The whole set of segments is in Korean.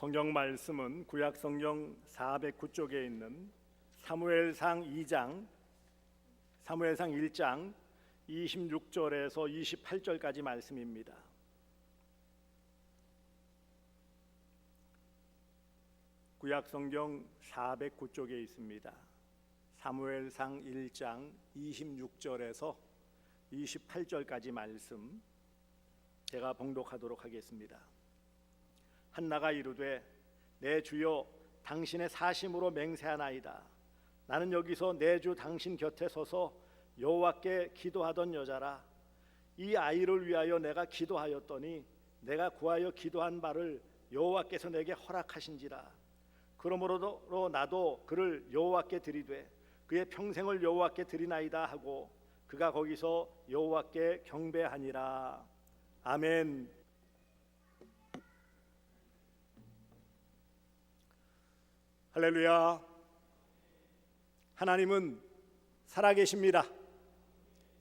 성경 말씀은 구약 성경 409쪽에 있는 사무엘상 2장 사무엘상 1장 26절에서 28절까지 말씀입니다. 구약 성경 409쪽에 있습니다. 사무엘상 1장 26절에서 28절까지 말씀 제가 봉독하도록 하겠습니다. 한나가 이르되 내 주여 당신의 사심으로 맹세하나이다. 나는 여기서 내 주 당신 곁에 서서 여호와께 기도하던 여자라. 이 아이를 위하여 내가 기도하였더니 내가 구하여 기도한 바를 여호와께서 내게 허락하신지라. 그러므로 나도 그를 여호와께 드리되 그의 평생을 여호와께 드리나이다 하고 그가 거기서 여호와께 경배하니라. 아멘. 할렐루야. 하나님은 살아계십니다.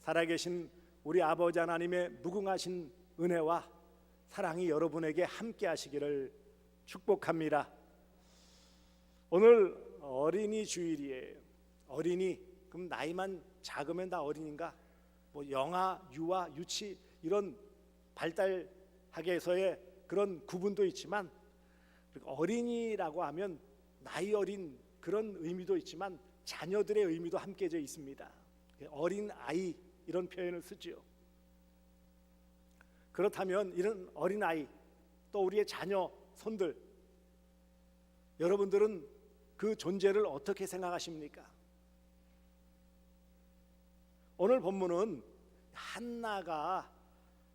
살아계신 우리 아버지 하나님의 무궁하신 은혜와 사랑이 여러분에게 함께 하시기를 축복합니다. 오늘 어린이 주일이에요. 어린이 그럼 나이만 작으면 다 어린인가? 뭐 영아, 유아, 유치 이런 발달하게 해서의 그런 구분도 있지만 어린이라고 하면 나이 어린 그런 의미도 있지만 자녀들의 의미도 함께져 있습니다. 어린 아이 이런 표현을 쓰지요. 그렇다면 이런 어린 아이 또 우리의 자녀 손들 여러분들은 그 존재를 어떻게 생각하십니까? 오늘 본문은 한나가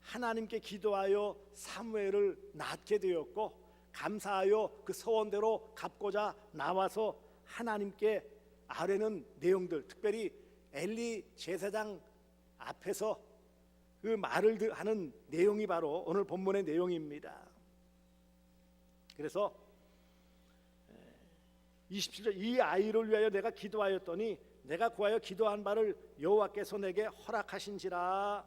하나님께 기도하여 사무엘을 낳게 되었고 감사하여 그 소원대로 갚고자 나와서 하나님께 아뢰는 내용들 특별히 엘리 제사장 앞에서 그 말을 하는 내용이 바로 오늘 본문의 내용입니다. 그래서 27절 이 아이를 위하여 내가 기도하였더니 내가 구하여 기도한 바를 여호와께서 내게 허락하신지라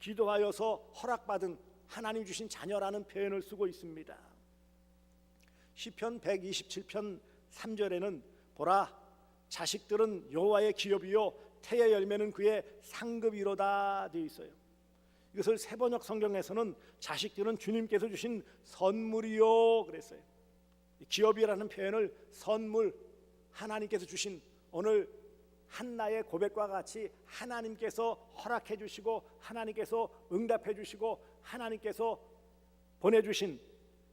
기도하여서 허락받은 하나님 주신 자녀라는 표현을 쓰고 있습니다. 시편 127편 3절에는 보라 자식들은 여호와의 기업이요 태의 열매는 그의 상급이로다 되어 있어요. 이것을 세번역 성경에서는 자식들은 주님께서 주신 선물이요 그랬어요. 기업이라는 표현을 선물 하나님께서 주신 오늘 한나의 고백과 같이 하나님께서 허락해 주시고 하나님께서 응답해 주시고 하나님께서 보내 주신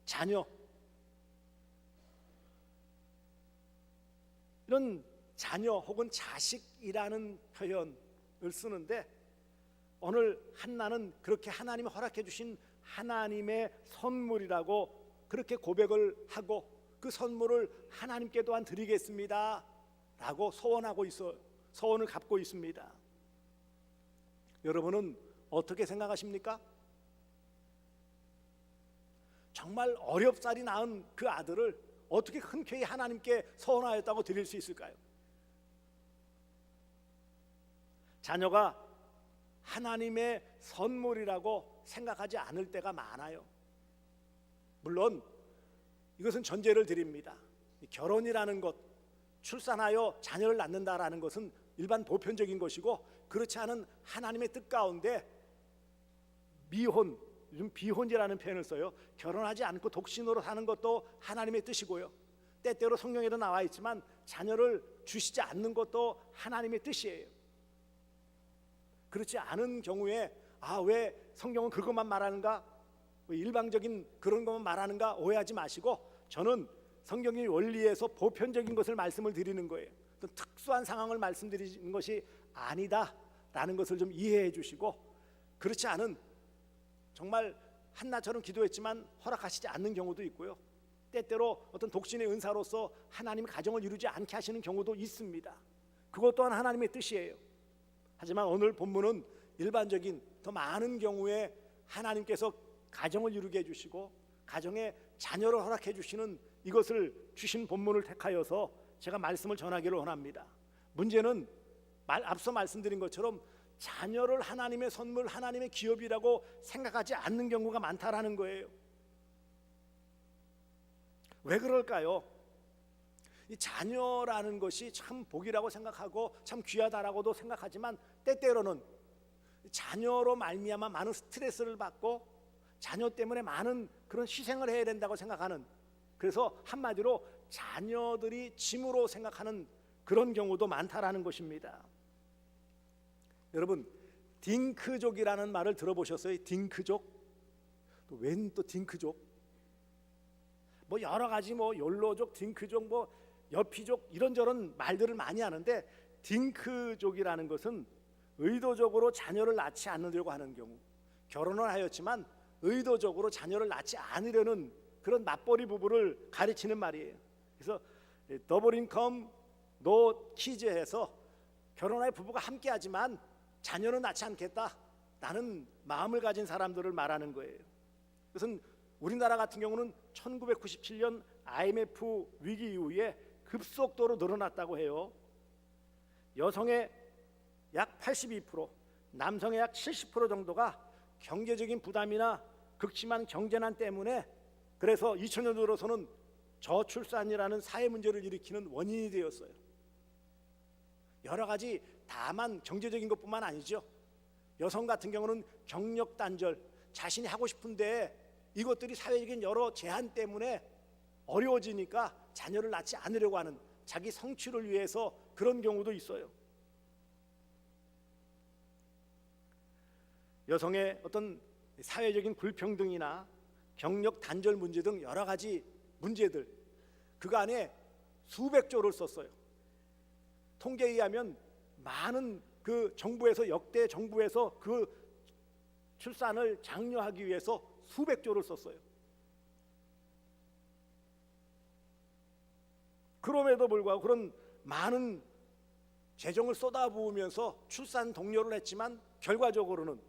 자녀 이런 자녀 혹은 자식이라는 표현을 쓰는데 오늘 한나는 그렇게 하나님이 허락해 주신 하나님의 선물이라고 그렇게 고백을 하고 그 선물을 하나님께 또한 드리겠습니다 라고 소원하고 있어 소원을 갖고 있습니다. 여러분은 어떻게 생각하십니까? 정말 어렵사리 낳은 그 아들을 어떻게 흔쾌히 하나님께 소원하였다고 드릴 수 있을까요? 자녀가 하나님의 선물이라고 생각하지 않을 때가 많아요. 물론 이것은 전제를 드립니다. 결혼이라는 것, 출산하여 자녀를 낳는다라는 것은 일반 보편적인 것이고 그렇지 않은 하나님의 뜻 가운데 미혼, 요즘 비혼이라는 표현을 써요. 결혼하지 않고 독신으로 사는 것도 하나님의 뜻이고요. 때때로 성경에도 나와 있지만 자녀를 주시지 않는 것도 하나님의 뜻이에요. 그렇지 않은 경우에 아 왜 성경은 그것만 말하는가? 일방적인 그런 것만 말하는가 오해하지 마시고 저는 성경의 원리에서 보편적인 것을 말씀을 드리는 거예요. 특수한 상황을 말씀드리는 것이 아니다라는 것을 좀 이해해 주시고 그렇지 않은 정말 한나처럼 기도했지만 허락하시지 않는 경우도 있고요. 때때로 어떤 독신의 은사로서 하나님의 가정을 이루지 않게 하시는 경우도 있습니다. 그것 또한 하나님의 뜻이에요. 하지만 오늘 본문은 일반적인 더 많은 경우에 하나님께서 가정을 이루게 해주시고 가정에 자녀를 허락해 주시는 이것을 주신 본문을 택하여서 제가 말씀을 전하기를 원합니다. 문제는 말, 앞서 말씀드린 것처럼 자녀를 하나님의 선물, 하나님의 기업이라고 생각하지 않는 경우가 많다라는 거예요. 왜 그럴까요? 이 자녀라는 것이 참 복이라고 생각하고 참 귀하다라고도 생각하지만 때때로는 자녀로 말미암아 많은 스트레스를 받고 자녀 때문에 많은 그런 희생을 해야 된다고 생각하는 그래서 한마디로 자녀들이 짐으로 생각하는 그런 경우도 많다라는 것입니다. 여러분 딩크족이라는 말을 들어보셨어요? 딩크족? 또 웬 또 딩크족? 뭐 여러 가지 뭐 욜로족, 딩크족, 뭐 여피족 이런저런 말들을 많이 하는데 딩크족이라는 것은 의도적으로 자녀를 낳지 않으려고 하는 경우 결혼을 하였지만 의도적으로 자녀를 낳지 않으려는 그런 맞벌이 부부를 가르치는 말이에요. 그래서 더블 인컴 노 키즈에서 결혼할 부부가 함께 하지만 자녀는 낳지 않겠다. 나는 마음을 가진 사람들을 말하는 거예요. 그것은 우리나라 같은 경우는 1997년 IMF 위기 이후에 급속도로 늘어났다고 해요. 여성의 약 82%, 남성의 약 70% 정도가 경제적인 부담이나 극심한 경제난 때문에 그래서 2000년 들어서는 저출산이라는 사회 문제를 일으키는 원인이 되었어요. 여러 가지 다만 경제적인 것뿐만 아니죠. 여성 같은 경우는 경력 단절, 자신이 하고 싶은데 이것들이 사회적인 여러 제한 때문에 어려워지니까 자녀를 낳지 않으려고 하는 자기 성취를 위해서 그런 경우도 있어요. 여성의 어떤 사회적인 불평등이나 경력 단절 문제 등 여러 가지 문제들 그 안에 수백 조를 썼어요. 통계에 의하면 많은 그 정부에서 역대 정부에서 그 출산을 장려하기 위해서 수백 조를 썼어요. 그럼에도 불구하고 그런 많은 재정을 쏟아부으면서 출산 독려를 했지만 결과적으로는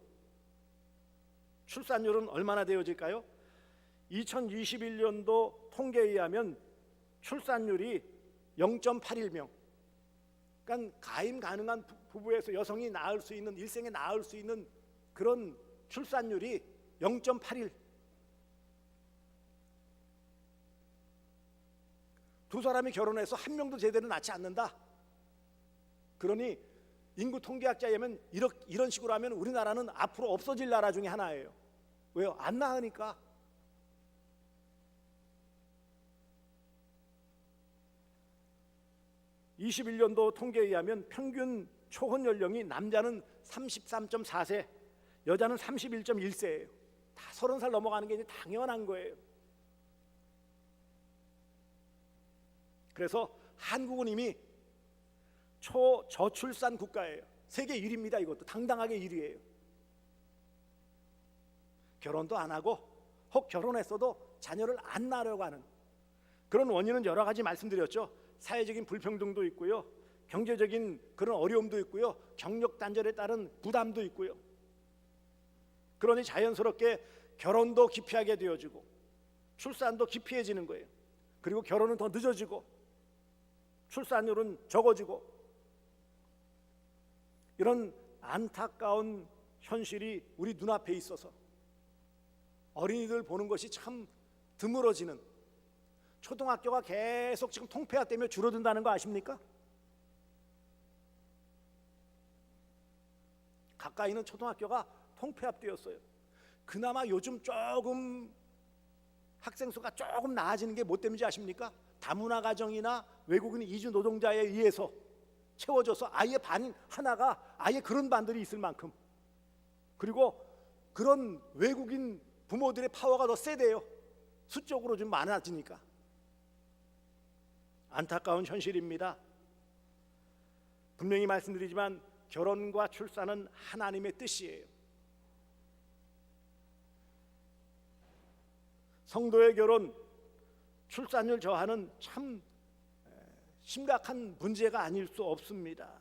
출산율은 얼마나 되어질까요? 2021년도 통계에 의하면 출산율이 0.81명. 그러니까 가임 가능한 부- 부부에서 여성이 낳을 수 있는 일생에 낳을 수 있는 그런 출산율이 0.81. 두 사람이 결혼해서 한 명도 제대로 낳지 않는다. 그러니 인구 이런, 이런 식으로 하면 우리나라는 앞으로 없어질 나라 중에 하나예요. 왜요? 안 낳으니까. (21년도) 통계에 의하면 평균 초혼 연령이 남자는 (33.4세) 여자는 (31.1세예요) 다 서른 살 넘어가는 게 이제 당연한 거예요 그래서 한국은 이미 초저출산 국가예요. 세계 1위입니다. 이것도 당당하게 1위예요. 결혼도 안 하고 혹 결혼했어도 자녀를 안 낳으려고 하는 그런 원인은 여러 가지 말씀드렸죠. 사회적인 불평등도 있고요. 경제적인 그런 어려움도 있고요. 경력 단절에 따른 부담도 있고요. 그러니 자연스럽게 결혼도 기피하게 되어지고 출산도 기피해지는 거예요. 그리고 결혼은 더 늦어지고 출산율은 적어지고 이런 안타까운 현실이 우리 눈앞에 있어서 어린이들 보는 것이 참 드물어지는 초등학교가 계속 지금 통폐합 때문에 줄어든다는 거 아십니까? 가까이 있는 초등학교가 통폐합되었어요. 그나마 요즘 조금 학생 수가 조금 나아지는 게 뭐 때문인지 아십니까? 다문화 가정이나 외국인 이주 노동자에 의해서 채워져서 아예 반 하나가 아예 그런 반들이 있을 만큼 그리고 그런 외국인 부모들의 파워가 더 세대요. 수적으로 좀 많아지니까 안타까운 현실입니다. 분명히 말씀드리지만 결혼과 출산은 하나님의 뜻이에요. 성도의 결혼, 출산율 저하는 참 심각한 문제가 아닐 수 없습니다.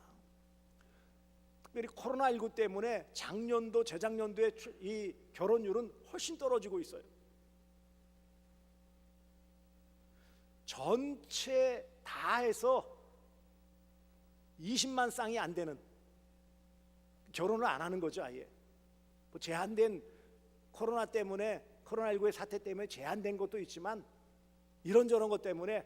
특별히 코로나 19 때문에 작년도 재작년도에 이 결혼율은 훨씬 떨어지고 있어요. 전체 다 해서 20만 쌍이 안 되는 결혼을 안 하는 거죠, 아예. 뭐 제한된 코로나 때문에 코로나19의 사태 때문에 제한된 것도 있지만 이런저런 것 때문에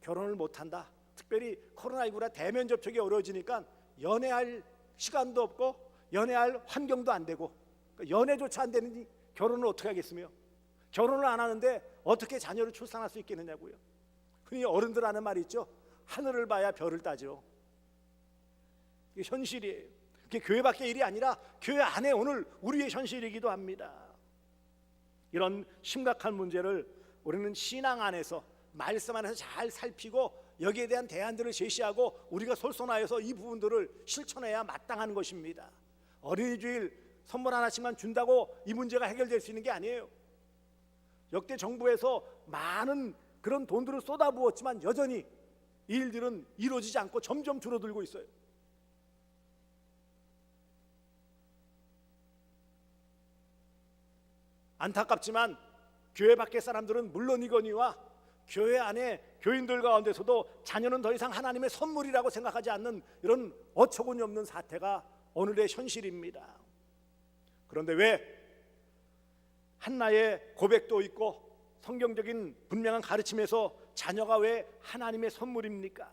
결혼을 못 한다. 특별히 코로나19라 대면 접촉이 어려워지니까 연애할 시간도 없고 연애할 환경도 안 되고 그러니까 연애조차 안 되는 결혼을 어떻게 하겠으며 결혼을 안 하는데 어떻게 자녀를 출산할 수 있겠느냐고요. 흔히 어른들 하는 말이 있죠. 하늘을 봐야 별을 따죠. 이게 현실이에요. 그게 교회 밖의 일이 아니라 교회 안에 오늘 우리의 현실이기도 합니다. 이런 심각한 문제를 우리는 신앙 안에서 말씀 안에서 잘 살피고 여기에 대한 대안들을 제시하고 우리가 솔선하여서 이 부분들을 실천해야 마땅한 것입니다. 어린이 주일 선물 하나씩만 준다고 이 문제가 해결될 수 있는 게 아니에요. 역대 정부에서 많은 그런 돈들을 쏟아부었지만 여전히 이 일들은 이루어지지 않고 점점 줄어들고 있어요. 안타깝지만 교회 밖의 사람들은 물론이거니와 교회 안에 교인들 가운데서도 자녀는 더 이상 하나님의 선물이라고 생각하지 않는 이런 어처구니 없는 사태가 오늘의 현실입니다. 그런데 왜 한나의 고백도 있고 성경적인 분명한 가르침에서 자녀가 왜 하나님의 선물입니까?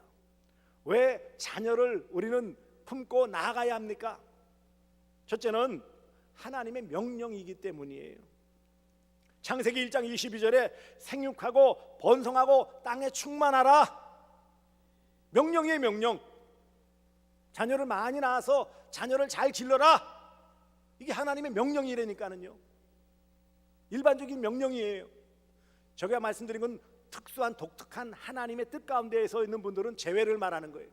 왜 자녀를 우리는 품고 나아가야 합니까? 첫째는 하나님의 명령이기 때문이에요. 창세기 1장 22절에 생육하고 번성하고 땅에 충만하라. 명령이에요, 명령. 자녀를 많이 낳아서 자녀를 잘 길러라. 이게 하나님의 명령이라니까는요. 일반적인 명령이에요. 제가 말씀드린 건 특수한 독특한 하나님의 뜻 가운데에서 있는 분들은 제외를 말하는 거예요.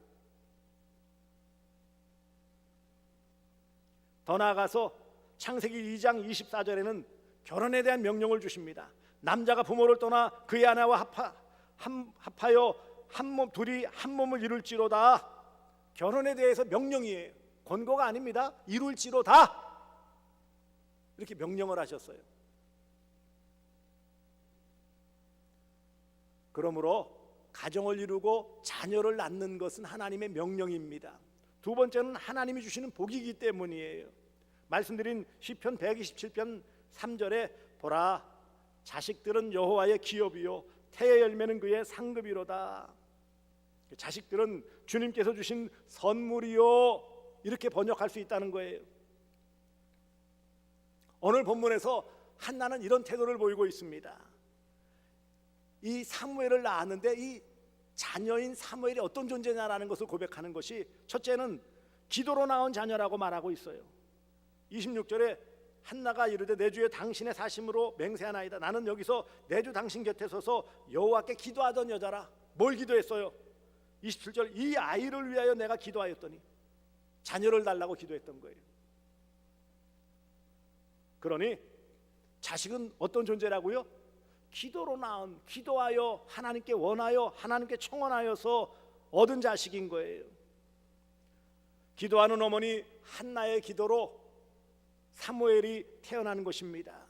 더 나아가서 창세기 2장 24절에는 결혼에 대한 명령을 주십니다. 남자가 부모를 떠나 그의 아내와 합하, 한, 합하여 한 몸 둘이 한 몸을 이룰지로다. 결혼에 대해서 명령이에요. 권고가 아닙니다. 이룰지로다. 이렇게 명령을 하셨어요. 그러므로 가정을 이루고 자녀를 낳는 것은 하나님의 명령입니다. 두 번째는 하나님이 주시는 복이기 때문이에요. 말씀드린 시편 127편 3절에 보라 자식들은 여호와의 기업이요 태의 열매는 그의 상급이로다. 자식들은 주님께서 주신 선물이요 이렇게 번역할 수 있다는 거예요. 오늘 본문에서 한나는 이런 태도를 보이고 있습니다. 이 사무엘을 낳았는데 이 자녀인 사무엘이 어떤 존재냐라는 것을 고백하는 것이 첫째는 기도로 낳은 자녀라고 말하고 있어요. 26절에 한나가 이르되 내 주에 당신의 사심으로 맹세하나이다. 나는 여기서 내 주 당신 곁에 서서 여호와께 기도하던 여자라. 뭘 기도했어요? 27절 이 아이를 위하여 내가 기도하였더니 자녀를 달라고 기도했던 거예요. 그러니 자식은 어떤 존재라고요? 기도로 낳은 기도하여 하나님께 원하여 하나님께 청원하여서 얻은 자식인 거예요. 기도하는 어머니 한나의 기도로 사무엘이 태어나는 것입니다.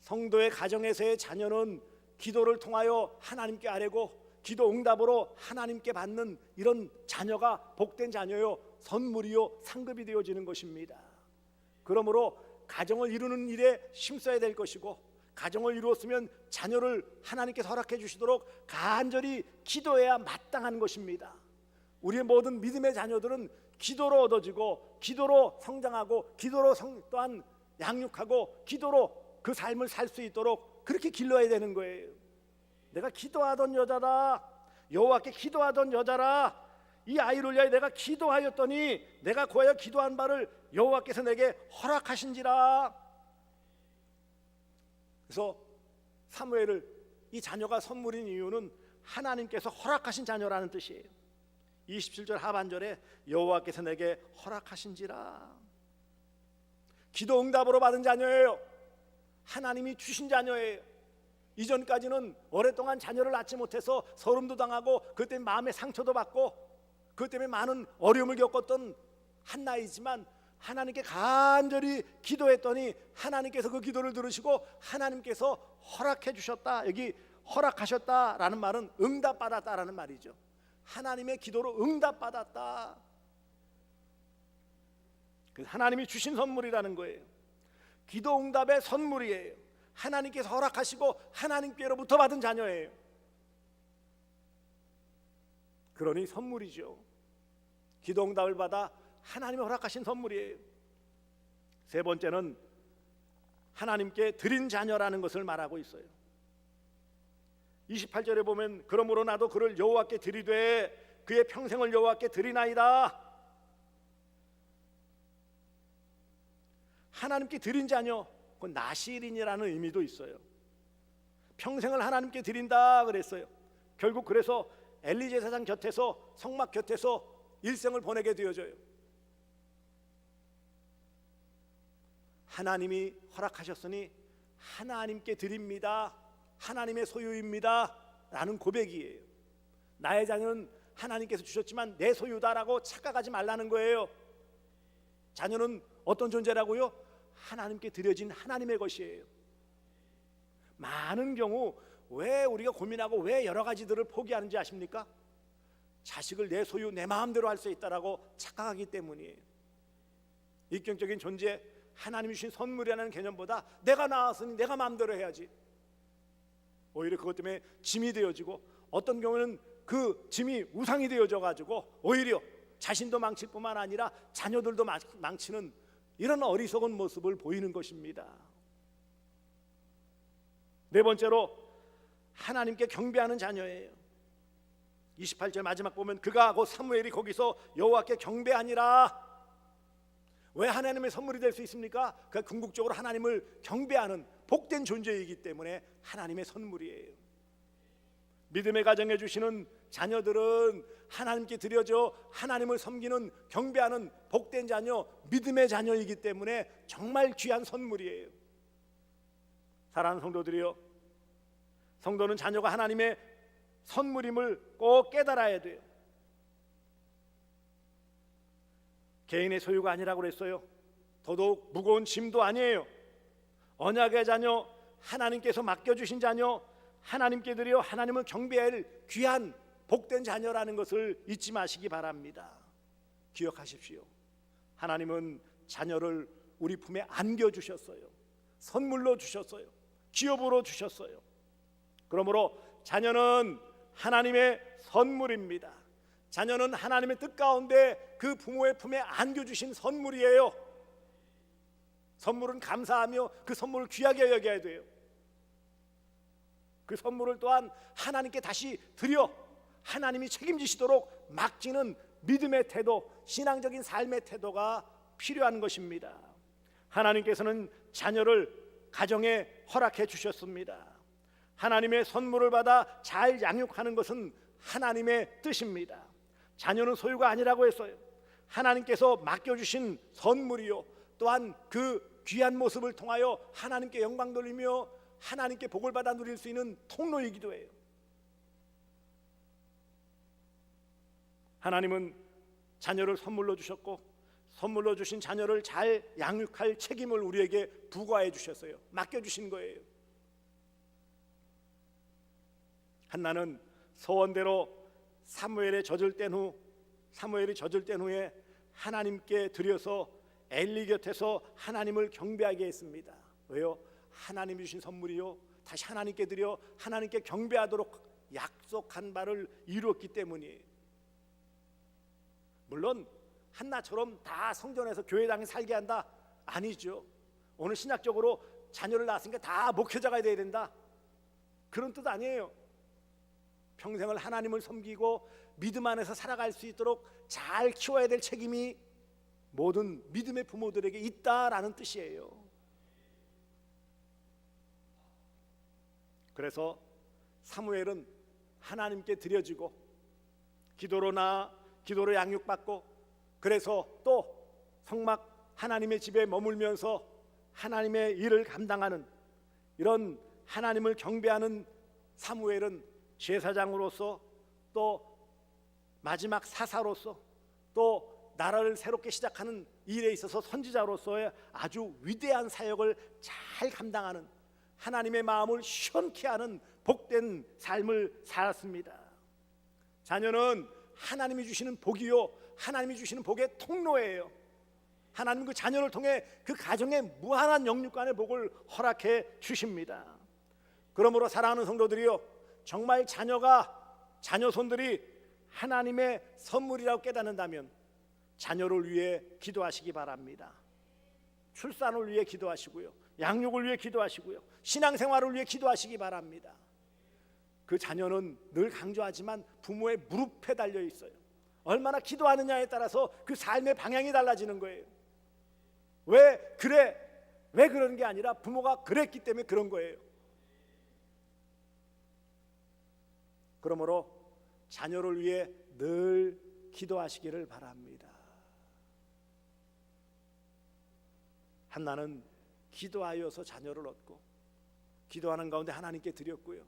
성도의 가정에서의 자녀는 기도를 통하여 하나님께 아뢰고 기도 응답으로 하나님께 받는 이런 자녀가 복된 자녀요 선물이요 상급이 되어지는 것입니다. 그러므로 가정을 이루는 일에 힘써야 될 것이고 가정을 이루었으면 자녀를 하나님께서 허락해 주시도록 간절히 기도해야 마땅한 것입니다. 우리의 모든 믿음의 자녀들은 기도로 얻어지고 기도로 성장하고 기도로 성, 또한 양육하고 기도로 그 삶을 살 수 있도록 그렇게 길러야 되는 거예요. 내가 기도하던 여자다. 여호와께 기도하던 여자라. 이 아이를 위하여 내가 기도하였더니 내가 구하여 기도한 바를 여호와께서 내게 허락하신지라. 그래서 사무엘을 이 자녀가 선물인 이유는 하나님께서 허락하신 자녀라는 뜻이에요. 27절 하반절에 여호와께서 내게 허락하신지라. 기도 응답으로 받은 자녀예요. 하나님이 주신 자녀예요. 이전까지는 오랫동안 자녀를 낳지 못해서 서름도 당하고 그때 마음의 상처도 받고 그 때문에 많은 어려움을 겪었던 한나이지만 하나님께 간절히 기도했더니 하나님께서 그 기도를 들으시고 하나님께서 허락해 주셨다. 여기 허락하셨다라는 말은 응답받았다라는 말이죠. 하나님의 기도로 응답받았다. 그 하나님이 주신 선물이라는 거예요. 기도 응답의 선물이에요. 하나님께서 허락하시고 하나님께로부터 받은 자녀예요. 그러니 선물이죠. 기도 응답을 받아 하나님이 허락하신 선물이에요. 세 번째는 하나님께 드린 자녀라는 것을 말하고 있어요. 28절에 보면 그러므로 나도 그를 여호와께 드리되 그의 평생을 여호와께 드리나이다. 하나님께 드린 자녀, 그 나시린이라는 의미도 있어요. 평생을 하나님께 드린다 그랬어요. 결국 그래서 엘리 제 사장 곁에서 성막 곁에서 일생을 보내게 되어져요. 하나님이 허락하셨으니 하나님께 드립니다. 하나님의 소유입니다. 라는 고백이에요. 나의 자녀는 하나님께서 주셨지만 내 소유다라고 착각하지 말라는 거예요. 자녀는 어떤 존재라고요? 하나님께 드려진 하나님의 것이에요. 많은 경우 왜 우리가 고민하고 왜 여러 가지들을 포기하는지 아십니까? 자식을 내 소유 내 마음대로 할 수 있다라고 착각하기 때문이에요. 인격적인 존재 하나님이 주신 선물이라는 개념보다 내가 낳았으니 내가 마음대로 해야지. 오히려 그것 때문에 짐이 되어지고 어떤 경우는 그 짐이 우상이 되어져 가지고 오히려 자신도 망칠 뿐만 아니라 자녀들도 망- 망치는 이런 어리석은 모습을 보이는 것입니다. 네 번째로 하나님께 경배하는 자녀예요. 28절 마지막 보면 그가 곧 사무엘이 거기서 여호와께 경배하니라. 왜 하나님의 선물이 될 수 있습니까? 그 궁극적으로 하나님을 경배하는 복된 존재이기 때문에 하나님의 선물이에요. 믿음의 가정해 주시는 자녀들은 하나님께 드려져 하나님을 섬기는 경배하는 복된 자녀, 믿음의 자녀이기 때문에 정말 귀한 선물이에요. 사랑하는 성도들이요. 성도는 자녀가 하나님의 선물임을 꼭 깨달아야 돼요. 개인의 소유가 아니라고 그랬어요. 더더욱 무거운 짐도 아니에요. 언약의 자녀, 하나님께서 맡겨 주신 자녀, 하나님께 드려 하나님을 경배할 귀한 복된 자녀라는 것을 잊지 마시기 바랍니다. 기억하십시오. 하나님은 자녀를 우리 품에 안겨 주셨어요. 선물로 주셨어요. 기업으로 주셨어요. 그러므로 자녀는 하나님의 선물입니다. 자녀는 하나님의 뜻 가운데 그 부모의 품에 안겨 주신 선물이에요. 선물은 감사하며 그 선물을 귀하게 여겨야 돼요. 그 선물을 또한 하나님께 다시 드려 하나님이 책임지시도록 맡기는 믿음의 태도, 신앙적인 삶의 태도가 필요한 것입니다. 하나님께서는 자녀를 가정에 허락해 주셨습니다. 하나님의 선물을 받아 잘 양육하는 것은 하나님의 뜻입니다. 자녀는 소유가 아니라고 했어요. 하나님께서 맡겨주신 선물이요. 또한 그 귀한 모습을 통하여 하나님께 영광 돌리며 하나님께 복을 받아 누릴 수 있는 통로이기도 해요. 하나님은 자녀를 선물로 주셨고 선물로 주신 자녀를 잘 양육할 책임을 우리에게 부과해 주셨어요. 맡겨 주신 거예요. 한나는 서원대로 사무엘에 젖을 뗀 후 사무엘이 젖을 뗀 후에 하나님께 드려서 엘리 곁에서 하나님을 경배하게 했습니다. 왜요? 하나님이 주신 선물이요. 다시 하나님께 드려 하나님께 경배하도록 약속한 바를 이루었기 때문이에요. 물론 한나처럼 다 성전에서 교회당에 살게 한다 아니죠. 오늘 신학적으로 자녀를 낳았으니까 다 목회자가 돼야 된다 그런 뜻 아니에요. 평생을 하나님을 섬기고 믿음 안에서 살아갈 수 있도록 잘 키워야 될 책임이 모든 믿음의 부모들에게 있다라는 뜻이에요. 그래서 사무엘은 하나님께 드려지고 기도로 나 기도로 양육받고 그래서 또 성막 하나님의 집에 머물면서 하나님의 일을 감당하는 이런 하나님을 경배하는 사무엘은 제사장으로서 또 마지막 사사로서 또 나라를 새롭게 시작하는 일에 있어서 선지자로서의 아주 위대한 사역을 잘 감당하는 하나님의 마음을 시원케 하는 복된 삶을 살았습니다. 자녀는 하나님이 주시는 복이요 하나님이 주시는 복의 통로예요. 하나님 그 자녀를 통해 그 가정에 무한한 영육간의 복을 허락해 주십니다. 그러므로 사랑하는 성도들이요 정말 자녀가 자녀 손들이 하나님의 선물이라고 깨닫는다면 자녀를 위해 기도하시기 바랍니다. 출산을 위해 기도하시고요. 양육을 위해 기도하시고요. 신앙생활을 위해 기도하시기 바랍니다. 그 자녀는 늘 강조하지만 부모의 무릎에 달려 있어요. 얼마나 기도하느냐에 따라서 그 삶의 방향이 달라지는 거예요. 왜 그래? 왜 그런 게 아니라 부모가 그랬기 때문에 그런 거예요. 그러므로 자녀를 위해 늘 기도하시기를 바랍니다. 한나는 기도하여서 자녀를 얻고 기도하는 가운데 하나님께 드렸고요.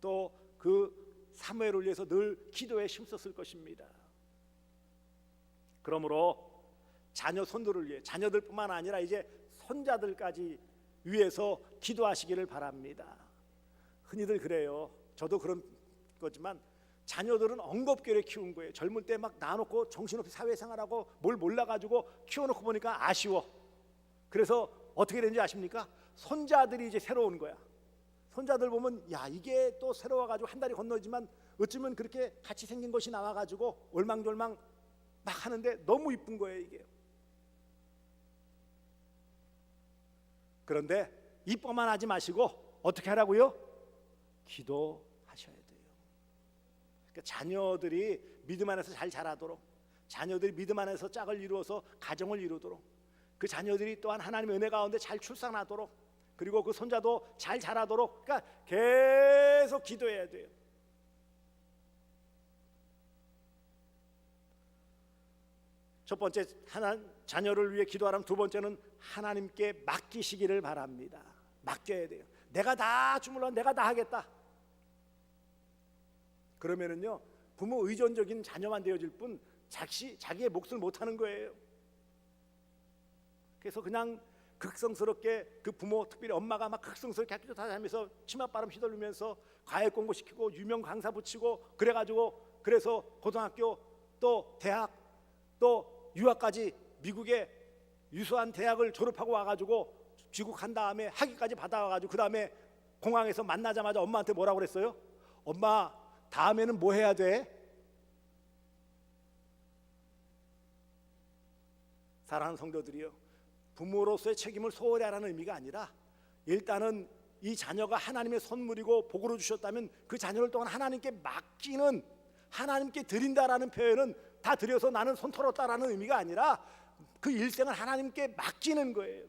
또 그 사무엘을 위해서 늘 기도에 힘썼을 것입니다. 그러므로 자녀 손들을 위해 자녀들뿐만 아니라 이제 손자들까지 위해서 기도하시기를 바랍니다. 흔히들 그래요. 저도 그런 거지만 자녀들은 엉겁결에 키운 거예요. 젊을 때막 놔놓고 정신없이 사회생활하고 뭘 몰라가지고 키워놓고 보니까 아쉬워. 그래서 어떻게 되는지 아십니까? 손자들이 이제 새로운 거야. 손자들 보면 야 이게 또 새로워가지고 한 달이 건너지만 어쩌면 그렇게 같이 생긴 것이 나와가지고 올망졸망 막 하는데 너무 이쁜 거예요 이게. 그런데 이뻐만 하지 마시고 어떻게 하라고요? 돼요. 그러니까 자녀들이 믿음 안에서 잘 자라도록 자녀들이 믿음 안에서 짝을 이루어서 가정을 이루도록 그 자녀들이 또한 하나님의 은혜 가운데 잘 출산하도록 그리고 그 손자도 잘 자라도록 그러니까 계속 기도해야 돼요. 첫 번째 하나 자녀를 위해 기도하라면 두 번째는 하나님께 맡기시기를 바랍니다. 맡겨야 돼요. 내가 다 주물러 내가 다 하겠다. 그러면은요 부모 의존적인 자녀만 되어질 뿐 자기 자기의 몫을 못 하는 거예요. 그래서 그냥 극성스럽게 그 부모 특별히 엄마가 막 극성스럽게 학교 다니면서 치맛바람 휘둘르면서 과외 공부시키고 유명 강사 붙이고 그래가지고 그래서 고등학교 또 대학 또 유학까지 미국의 유수한 대학을 졸업하고 와가지고 귀국한 다음에 학위까지 받아와가지고 그 다음에 공항에서 만나자마자 엄마한테 뭐라고 그랬어요? 엄마 다음에는 뭐 해야 돼? 사랑하는 성도들이요 부모로서의 책임을 소홀히 하라는 의미가 아니라 일단은 이 자녀가 하나님의 선물이고 복으로 주셨다면 그 자녀를 또한 하나님께 맡기는 하나님께 드린다라는 표현은 다 드려서 나는 손 털었다라는 의미가 아니라 그 일생을 하나님께 맡기는 거예요.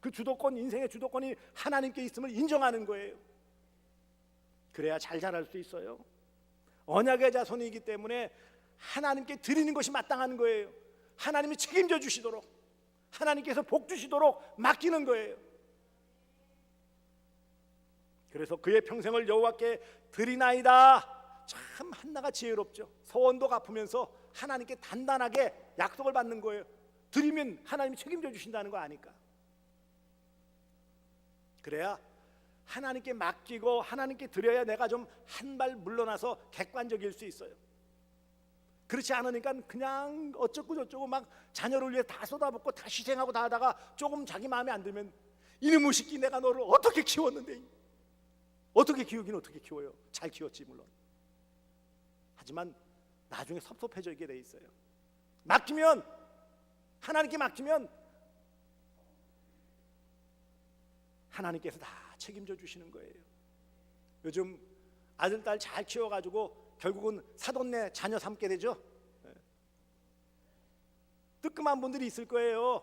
그 주도권 인생의 주도권이 하나님께 있음을 인정하는 거예요. 그래야 잘 자랄 수 있어요. 언약의 자손이기 때문에 하나님께 드리는 것이 마땅한 거예요. 하나님이 책임져 주시도록 하나님께서 복 주시도록 맡기는 거예요. 그래서 그의 평생을 여호와께 드리나이다. 참 한나가 지혜롭죠. 서원도 갚으면서 하나님께 단단하게 약속을 받는 거예요. 드리면 하나님이 책임져 주신다는 거 아니까. 그래야 하나님께 맡기고 하나님께 드려야 내가 좀 한 발 물러나서 객관적일 수 있어요. 그렇지 않으니까 그냥 어쩌고 저쩌고 막 자녀를 위해 다 쏟아붓고 다 희생하고 다 하다가 조금 자기 마음에 안 들면 이놈의 새끼 내가 너를 어떻게 키웠는데? 어떻게 키우긴 어떻게 키워요? 잘 키웠지 물론. 하지만 나중에 섭섭해지게 돼 있어요. 맡기면 하나님께 맡기면 하나님께서 다 책임져 주시는 거예요 요즘 아들 딸 잘 키워가지고 결국은 사돈네 자녀 삼게 되죠. 예. 뜨끔한 분들이 있을 거예요.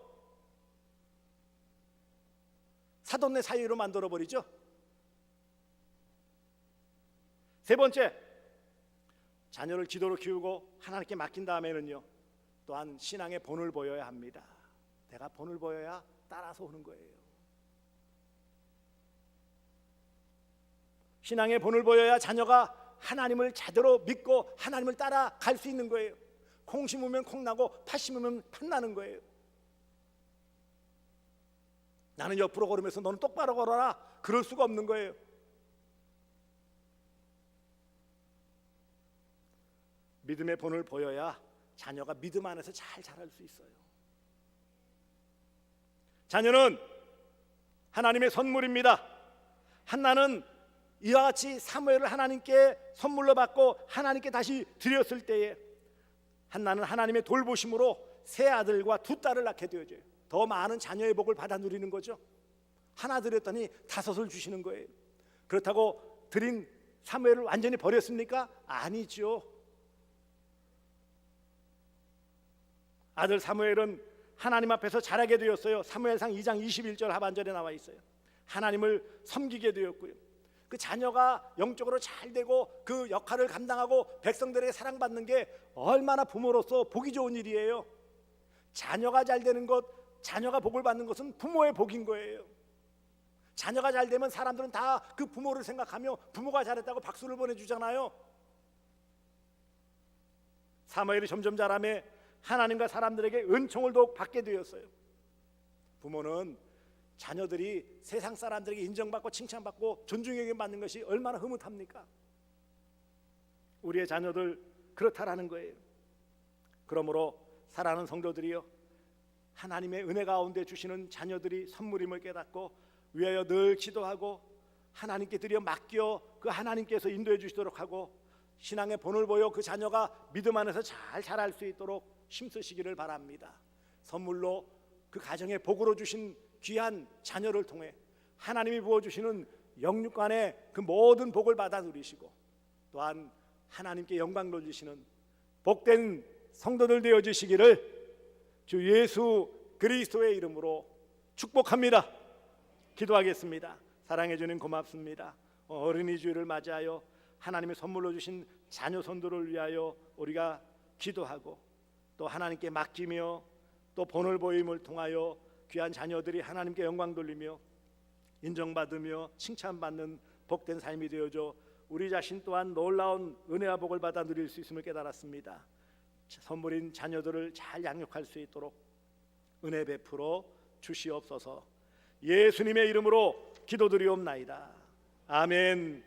사돈네 사이로 만들어 버리죠. 세 번째, 자녀를 기도로 키우고 하나님께 맡긴 다음에는요, 또한 신앙의 본을 보여야 합니다. 내가 본을 보여야 따라서 오는 거예요. 신앙의 본을 보여야 자녀가 하나님을 제대로 믿고 하나님을 따라갈 수 있는 거예요. 콩 심으면 콩 나고 팥 심으면 팥 나는 거예요. 나는 옆으로 걸으면서 너는 똑바로 걸어라. 그럴 수가 없는 거예요. 믿음의 본을 보여야 자녀가 믿음 안에서 잘 자랄 수 있어요. 자녀는 하나님의 선물입니다. 한나는 이와 같이 사무엘을 하나님께 선물로 받고 하나님께 다시 드렸을 때에 한나는 하나님의 돌보심으로 세 아들과 두 딸을 낳게 되어져요. 더 많은 자녀의 복을 받아 누리는 거죠. 하나 드렸더니 다섯을 주시는 거예요. 그렇다고 드린 사무엘을 완전히 버렸습니까? 아니죠. 아들 사무엘은 하나님 앞에서 자라게 되었어요. 사무엘상 2장 21절 하반절에 나와 있어요. 하나님을 섬기게 되었고요. 그 자녀가 영적으로 잘 되고 그 역할을 감당하고 백성들에게 사랑받는 게 얼마나 부모로서 보기 좋은 일이에요. 자녀가 잘 되는 것, 자녀가 복을 받는 것은 부모의 복인 거예요. 자녀가 잘 되면 사람들은 다 그 부모를 생각하며 부모가 잘했다고 박수를 보내주잖아요. 사무엘이 점점 자라매 하나님과 사람들에게 은총을 더욱 받게 되었어요. 부모는 자녀들이 세상 사람들에게 인정받고 칭찬받고 존중에게 받는 것이 얼마나 흐뭇합니까? 우리의 자녀들 그렇다라는 거예요. 그러므로 사랑하는 성도들이여 하나님의 은혜 가운데 주시는 자녀들이 선물임을 깨닫고 위하여 늘 기도하고 하나님께 드려 맡겨 그 하나님께서 인도해 주시도록 하고 신앙의 본을 보여 그 자녀가 믿음 안에서 잘 자랄 수 있도록 힘쓰시기를 바랍니다. 선물로 그 가정에 복으로 주신 귀한 자녀를 통해 하나님이 부어 주시는 영육간의 그 모든 복을 받아 누리시고 또한 하나님께 영광 돌리시는 복된 성도들 되어 주시기를 주 예수 그리스도의 이름으로 축복합니다. 기도하겠습니다. 사랑해 주님 고맙습니다. 어린이 주일을 맞이하여 하나님의 선물로 주신 자녀 선도를 위하여 우리가 기도하고 또 하나님께 맡기며 또 본을 보임을 통하여 귀한 자녀들이 하나님께 영광 돌리며 인정받으며 칭찬받는 복된 삶이 되어져 우리 자신 또한 놀라운 은혜와 복을 받아 누릴 수 있음을 깨달았습니다. 선물인 자녀들을 잘 양육할 수 있도록 은혜 베풀어 주시옵소서. 예수님의 이름으로 기도드리옵나이다. 아멘.